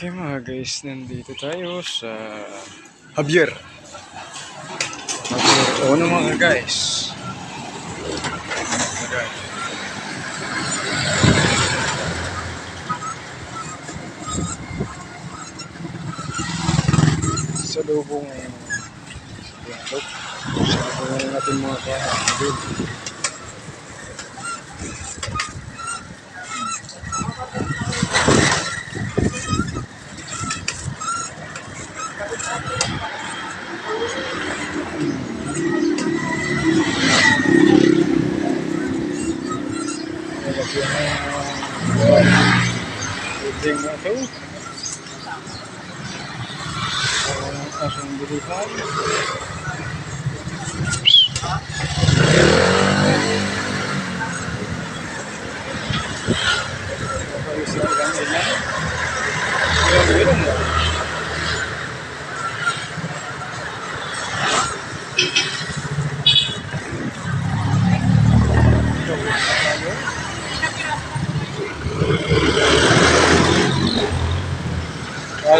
Okay mga guys, nandito tayo sa Javier. Javier Ono mga guys. Mga guys. Sa lubong bundok. Sa lubong natin mga kahabil. Nalagyan ng Ibig na ito. Ang asong bilihan. Kapag-isip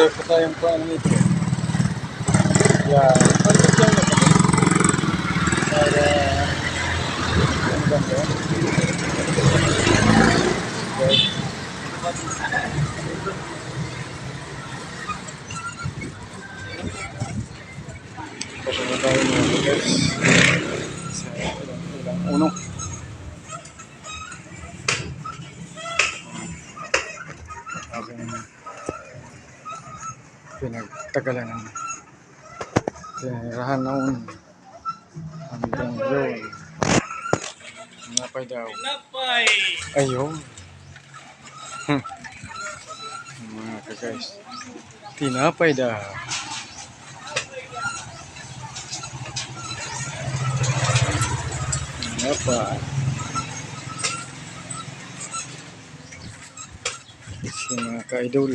Kaya pa tayong paano nito. Yan. Ano ba yan? Para... Ang ganda. Okay. Pasunod tayo mga guys. Sa ilang, ilang pinagtagalan ng tinirahan noon hanggang yun napay daw. Ayun. Hmm. mga ka-guys. Tinapay daw. Tinapay. Si mga ka-idol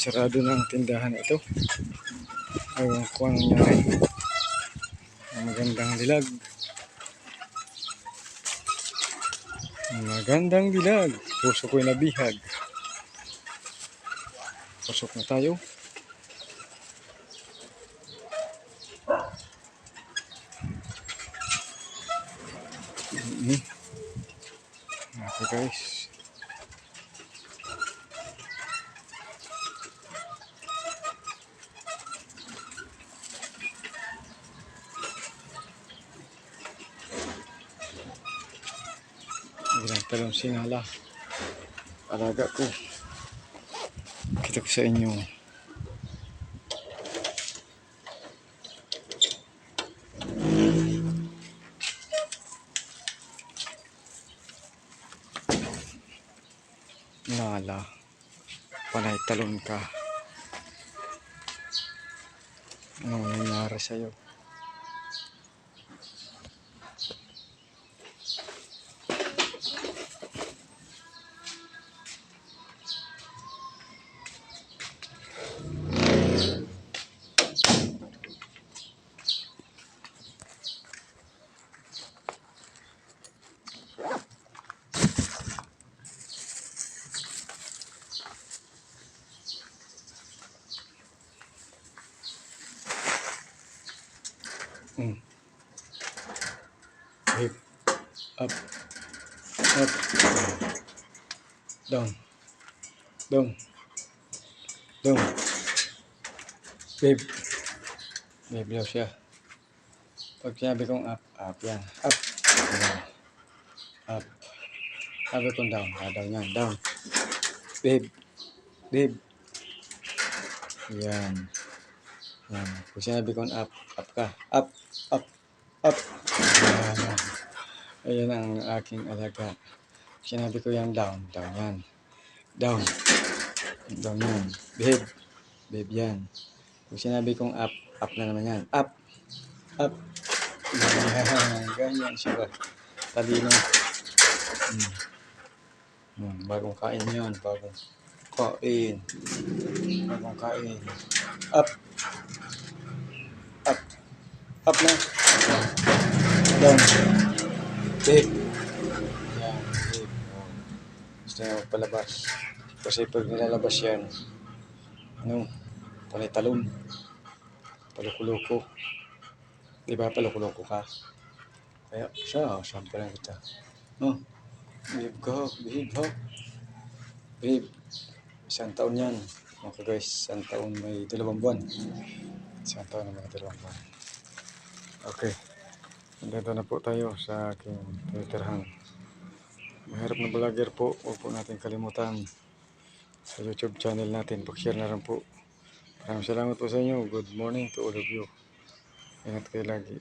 sarado na ang tindahan ito Ewan ko anong nangyari. Ang magandang dilag. Ang magandang dilag. Puso ko'y nabihag. Pasok na tayo. Mm-hmm. Okay guys. Ilang talong sinala. Alaga ko. Kita ko sa inyo. Nala. Panay talon ka. Anong nangyari sa'yo? Mm. Hip. Up. Up. Down. Down. Down. Babe. Babe daw siya. Pag sinabi kong up, up yan. Up. Up. Sabi kong down. Ah, down yan. Down. Babe. Babe. Yan. Yan. Kung sinabi kong up, up ka. Up, up, up. Yan. Ayan ang aking alaga. Sinabi ko yan down, down yan. Down. Down yan. Babe. Babe yan. Kung sinabi kong up, up na naman yan. Up. Up. Yan. Ganyan siya ba? Talino. Hmm. Hmm. Bagong kain yun. Bagong kain. Bagong kain. Up. Up. Up na. Down. Babe. Yan, babe. Oh. Gusto niya magpalabas. Kasi pag nilalabas yan, ano, panay talon. Palukuloko. Di ba palukuloko ka? Kaya siya, sample lang kita. No? Behave ka, behave ha. Behave. Isang taon yan. Okay guys, isang taon may dalawang buwan. Isang taon na may dalawang buwan. Okay. Nandito na po tayo sa aking Twitterhan. Mahirap na vlogger po. Huwag po natin kalimutan sa YouTube channel natin. Pag-share na rin po. Maraming salamat po sa inyo. Good morning to all of you. Ingat kayo lagi.